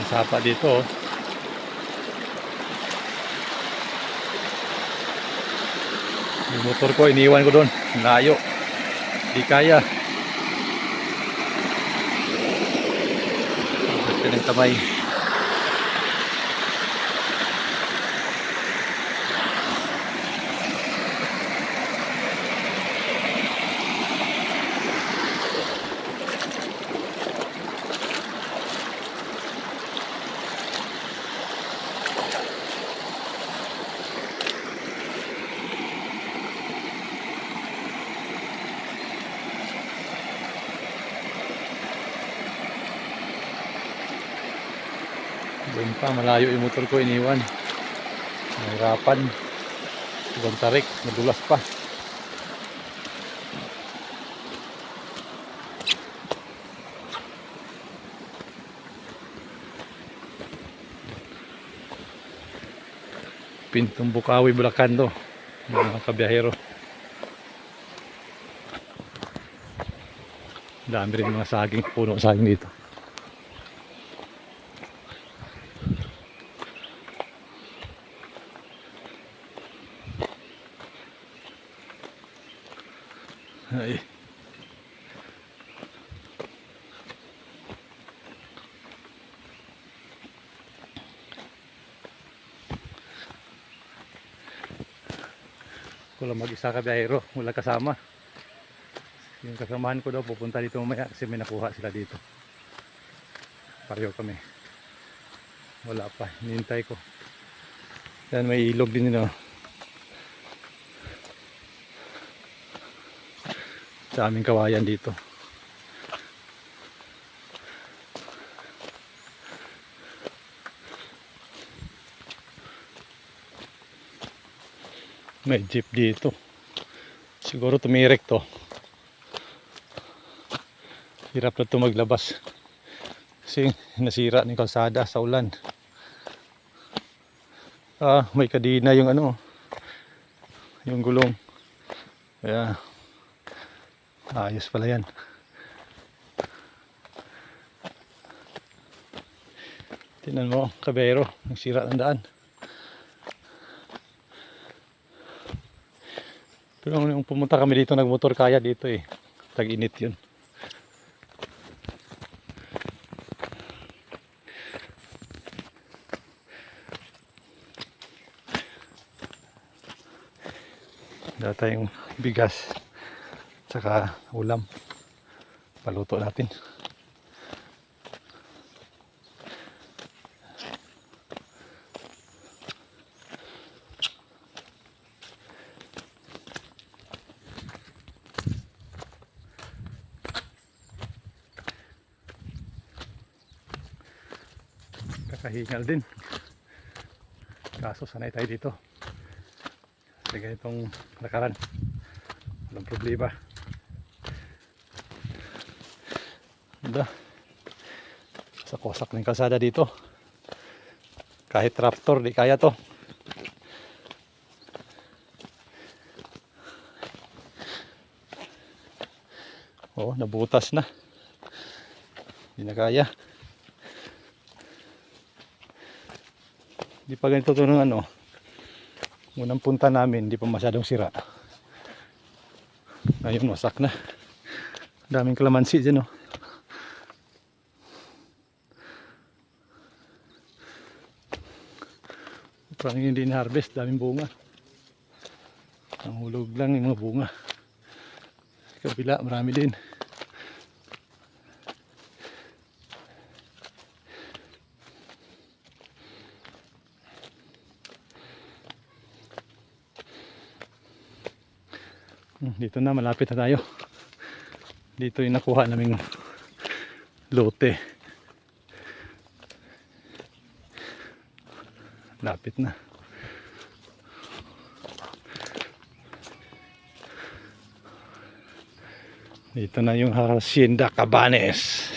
Ang sapa dito oh. Yung motor ko, iniwan ko doon. Layo. Di kaya. Gusto ng kamay. Doon pa, malayo yung motor ko iniwan. Nahirapan. Ibang tarik, madulas pa. Pintong Bukawi, Bulacan to. Mga kabiyahero. Dami rin mga saging, puno saging dito. Wala mag-isa ka biyahero, wala kasama. Yung kasamahan ko daw pupunta dito mamaya kasi may nakuha sila dito. Pareho kami. Wala pa, hinihintay ko. Yan may ilog din oh. sa aming kawayan dito. May jeep dito. Siguro tumirek to. Hirap na to maglabas. Kasi nasira ng kalsada sa ulan. Ah, may kadina yung ano. Yung gulong. Kaya Ayos pala yan. Tingnan mo, kabero, nagsira ng daan. Nung pumunta kami dito, nagmotor kaya dito eh. Tag-init yun. Wala tayong bigas tsaka ulam paluto natin kakahingal din kaso sanay tayo dito sa ganitong lakaran walang problema Ganda. Sa kosak ng kalsada dito. Kahit tractor, di kaya to. Oh, nabutas na. Hindi na kaya. Di pa ganito to ng ano. Unang punta namin, hindi pa masyadong sira. Ngayon, wasak na. Daming kalamansi dyan, oh. Parang hindi na-harvest, daming bunga. Ang hulog lang yung mga bunga. Kabila, marami din. Dito na, malapit na tayo. Dito yung nakuha naming lote. Lapit na. Dito na yung Hacienda Cabanes.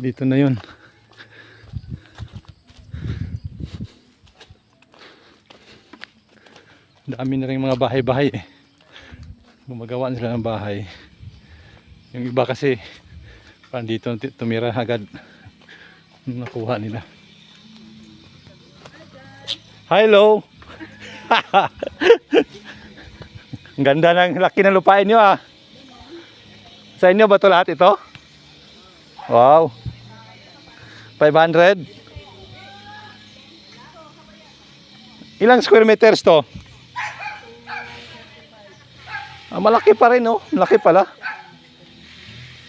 Dito na yun. Dami na rin mga bahay-bahay eh. Gumagawa sila ng bahay. Yung iba kasi parang dito tumira agad nakuha nila. Hello! Ang ganda ng laki ng lupain nyo ah. Sa inyo ba ito lahat ito? Wow. 500? Ilang square meters to? Ah, malaki pa rin, oh. Malaki pala.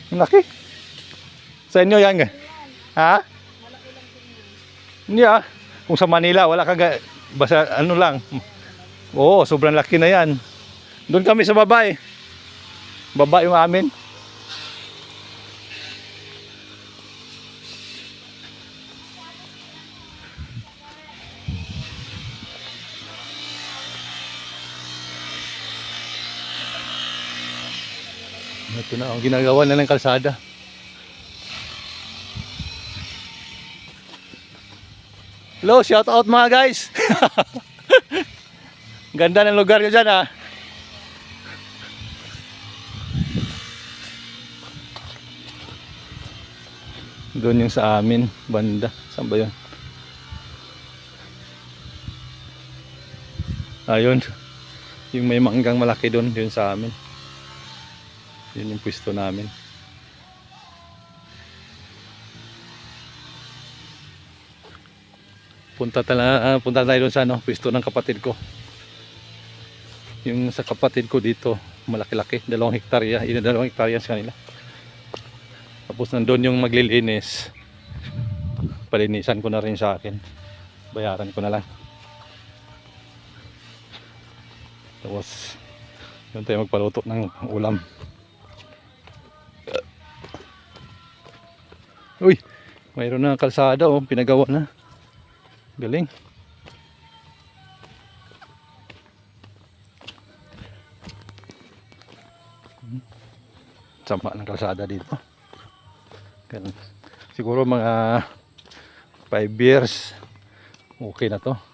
Malaki. Sa inyo yan, ga- ha? Hindi ah. Kung sa Manila, wala kang, basta ano lang. Oo, sobrang laki na yan. Doon kami sa baba eh. Baba yung amin. Ito na, ang ginagawa na ng kalsada. Hello, shout out mga guys. Ganda ng lugar nyo dyan. Doon yung sa amin, banda. Saan ba yun? Ayun. Yung may manggang malaki doon, yun sa amin. Yun yung pwesto namin. Punta tala, ah, punta tayo doon sa ano, pwesto ng kapatid ko. Yung sa kapatid ko dito, malaki-laki, dalawang hektarya, yun dalawang hektarya sa kanila. Tapos nandun yung maglilinis. Palinisan ko na rin sa akin. Bayaran ko na lang. Tapos, yun tayo magpaluto ng ulam. Uy, mayroon na kalsada oh, pinagawa na. Galing. Sama ng kalsada dito. Siguro mga 5 years okay na to.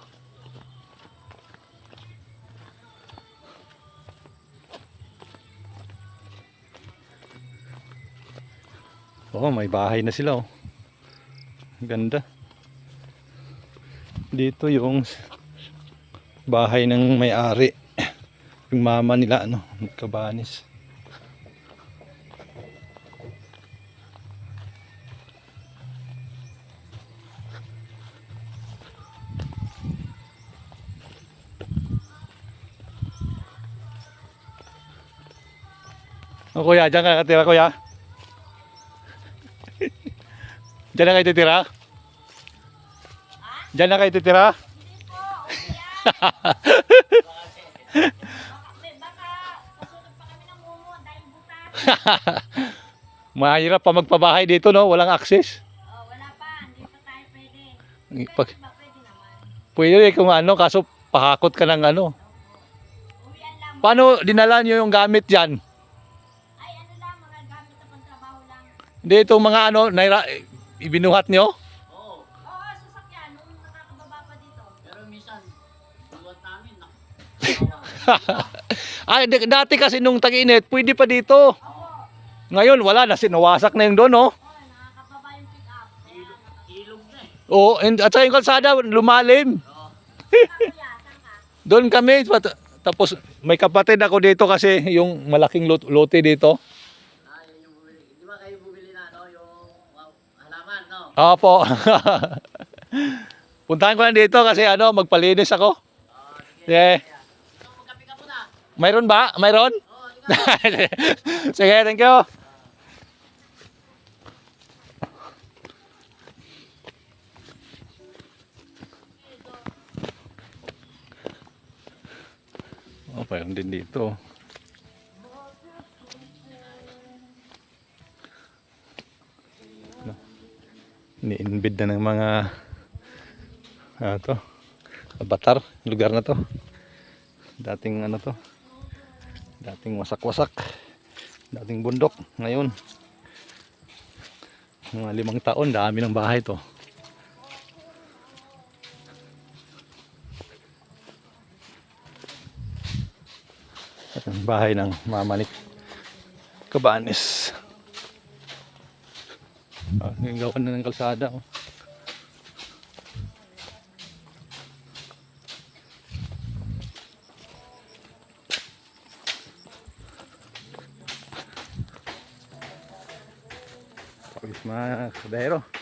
Oh, may bahay na sila oh. Ganda. Dito yung bahay ng may-ari. Yung mama nila ano, Cabanis. Oh, kuya, dyan ka nakatira, kuya. Diyan na kayo titira? Diyan na kayo titira? Mahirap pa magpabahay dito, no? Walang access. Oh, wala pa, hindi pa tayo pwede. Pag, Pwede pwede kung ano, kaso pahakot ka ng ano. Paano dinala nyo yung gamit dyan? Ay, ano lang, mga gamit na pangtrabaho lang. Hindi itong mga ano, naira, ibinuhat nyo? Oo, sasakyan, nung nakakababa pa dito. Pero minsan, buwan namin, Ay, dati kasi nung tag-init, pwede pa dito. Ngayon, wala na, sinawasak na yung doon, no? Oo, nakakababa yung pick up. Kaya, nakakababa. ilog na eh. Oo, and, at saka yung kalsada, lumalim. Ka? Doon kami, tapos may kapatid ako dito kasi yung malaking lot- lote dito. Ah, yun yung bumili. Di ba kayo bumili na, no? Yung halaman, no? Opo. Puntahan ko lang dito kasi ano, magpalinis ako. Ah, sige. Yeah. So, magkape ka muna. Mayroon ba? Mayroon? Oo. Sige, thank you. Oh, mayroon din dito. Ni-invade na ng mga ano to, batar, lugar na to. Dating ano to, dating wasak-wasak dating bundok ngayon mga limang taon dami ng bahay to bahay ng mamanik Cabanes. Gawan na ng kalsada. Oh. Pawis mga.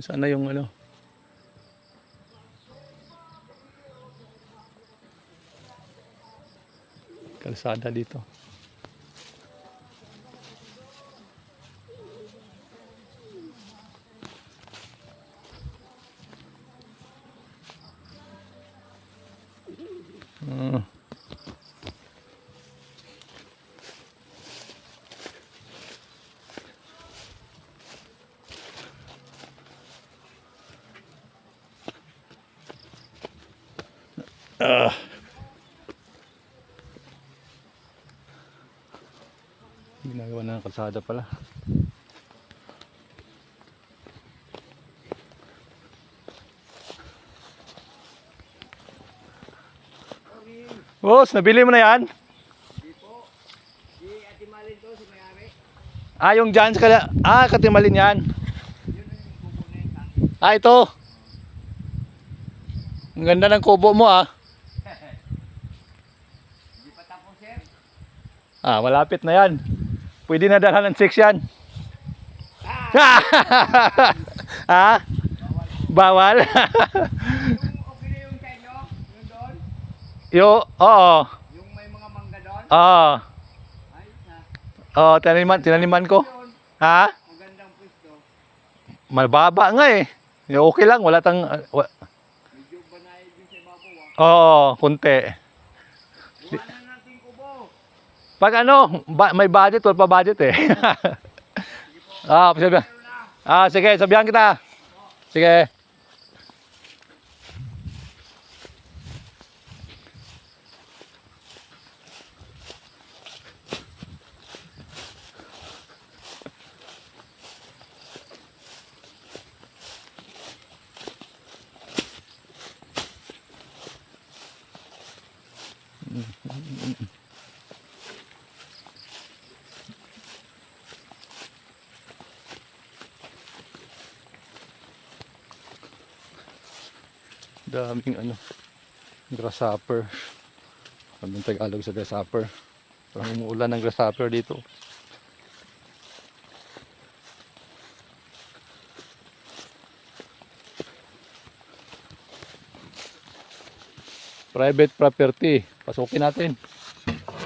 Sana yung ano. Kalsada dito. Ah. Ah. Ginagawa na ng kalsada pala. Boss, nabili mo na yan? Si Ate Malin to, si Mayari. Ah, yung dyan sa kala... Ah, katimalin yan. Ah, ito. Ang ganda ng kubo mo ah. Di pa tapos sir. Ah, malapit na yan. Pwede na dalhan ng six yan. Bawal? Yung yung inyo? Yung doon? Yo, oo. Yung may mga mangga doon? Oo. Oo, tinaniman, tinaniman ko. Ha? magandang pwesto. Mababa nga eh. Okay lang, wala tang... ah, Medyo banay din sa ibabaw ah. Oo, kunti. Kubo. Pag ano, ba- may budget, wala pa budget eh. ah, sabi. Ah, sige, sabihan kita. Sige. Daming ano, grasshopper. Anong Tagalog sa grasshopper? Parang umuulan ng grasshopper dito. Private property. Pasukin natin.